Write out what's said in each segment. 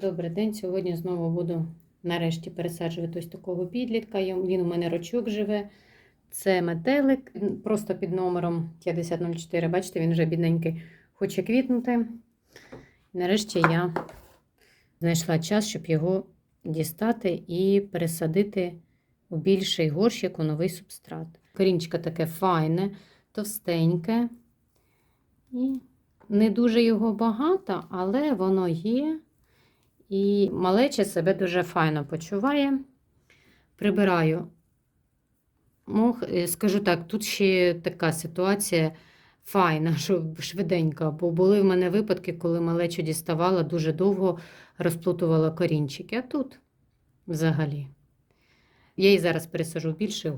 Добрий день. Сьогодні знову буду нарешті пересаджувати ось такого підлітка. Він у мене рочок живе. Це метелик, просто під номером 5004. Бачите, він вже бідненький хоче квітнути. Нарешті я знайшла час, щоб його дістати і пересадити у більший горщик у новий субстрат. Корінчика таке файне, товстеньке. І не дуже його багато, але воно є. І малеча себе дуже файно почуває. Прибираю. Мох, е, скажу так, тут ще така ситуація файна, що швиденька, бо були в мене випадки, коли малечу діставала, дуже довго розплутувала корінчики. А тут взагалі. Я її зараз пересажу в більший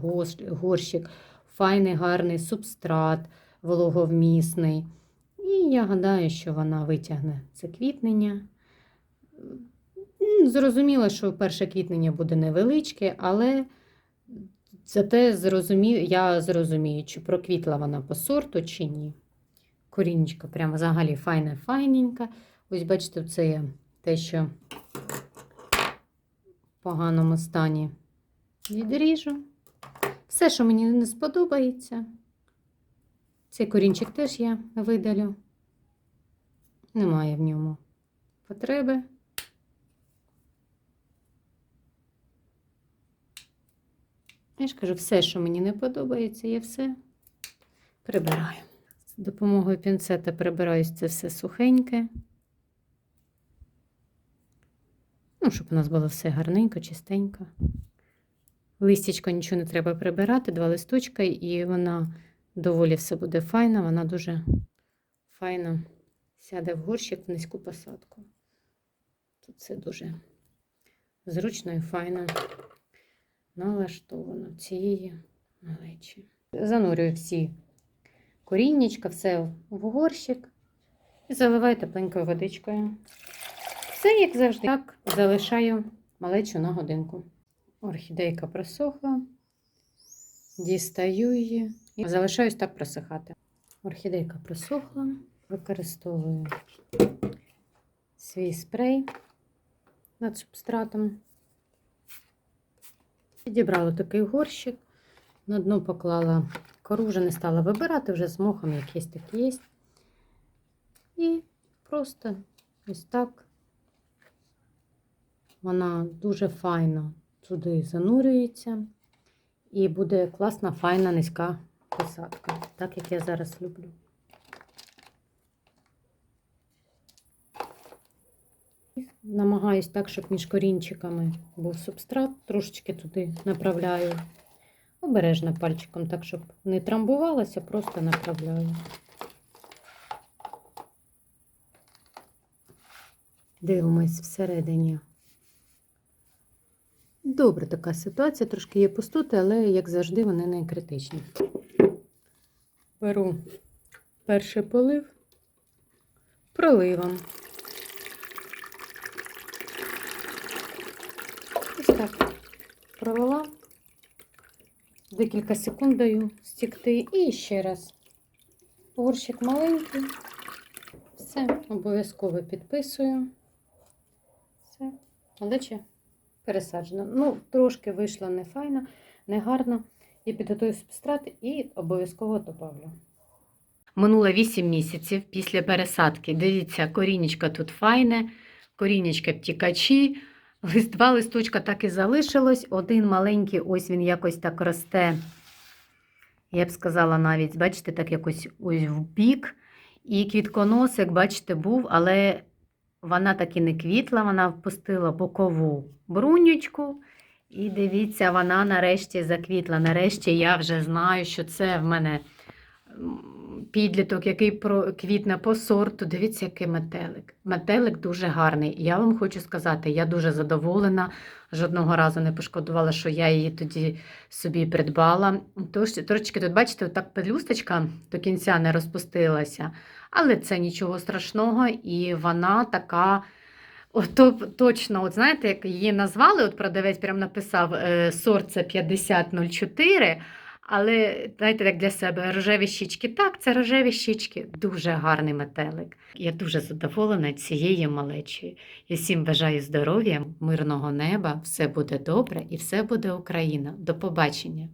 горщик, файний, гарний субстрат, вологовмісний. І я гадаю, що вона витягне це квітнення. Зрозуміло, що перше квітнення буде невеличке, але зате зрозумію, я зрозумію, чи проквітла вона по сорту, чи ні. Корінечка прямо взагалі файна, файненька. Ось бачите, це є те, що в поганому стані відріжу. Все, що мені не сподобається. Цей корінчик теж я видалю. Немає в ньому потреби. Я ж кажу, все, що мені не подобається, я все прибираю. З допомогою пінцета прибираю це все сухеньке. Ну, щоб у нас було все гарненько, чистенько. Листячко нічого не треба прибирати, два листочка, і вона доволі все буде файна, вона дуже файно сяде в горщик в низьку посадку. Тут все дуже зручно і файно налаштовано цієї малечі. Занурюю всі коріннячка, все в горщик і заливаю тепленькою водичкою. Все, як завжди, так залишаю малечу на годинку. Орхідейка просохла, дістаю її і залишаюсь так просихати. Орхідейка просохла, використовую свій спрей над субстратом. Підібрала такий горщик, на дно поклала кору, вже не стала вибирати, вже з мохом якийсь так є. І просто ось так вона дуже файно туди занурюється. І буде класна, файна, низька посадка, так як я зараз люблю. Намагаюсь так, щоб між корінчиками був субстрат, трошечки туди направляю. Обережно пальчиком, так, щоб не трамбувалося, просто направляю. Дивимось всередині. Добре така ситуація, трошки є пустоти, але, як завжди, вони не критичні. Беру перший полив, проливом. Так пролила, декілька секунд даю стікти і ще раз. Горщик маленький. Все, обов'язково підписую. Все, малече пересаджено. Ну, трошки вийшло не файно, не гарно. І підготую субстрат і обов'язково добавлю. Минуло 8 місяців після пересадки. Дивіться, корінечка тут файне, корінечка втікачі. Лист, два листочка так і залишилось. Один маленький, ось він якось так росте. Я б сказала навіть, бачите, так якось ось в бік. І квітконосик, бачите, був, але вона так і не квітла, вона впустила бокову брунючку. І дивіться, вона нарешті заквітла. Нарешті я вже знаю, що це в мене підліток, який про- квітне по сорту. Дивіться, який метелик. Метелик дуже гарний. Я вам хочу сказати, я дуже задоволена. Жодного разу не пошкодувала, що я її тоді собі придбала. Тож, трошечки тут, бачите, так пелюсточка до кінця не розпустилася. Але це нічого страшного, і вона така. От, то- точно, от знаєте, як її назвали, от продавець прям написав сорт це 5004, Але знаєте, як для себе рожеві щічки. Так, це рожеві щічки, дуже гарний метелик. Я дуже задоволена цією малечою. Я всім бажаю здоров'я, мирного неба, все буде добре і все буде Україна. До побачення!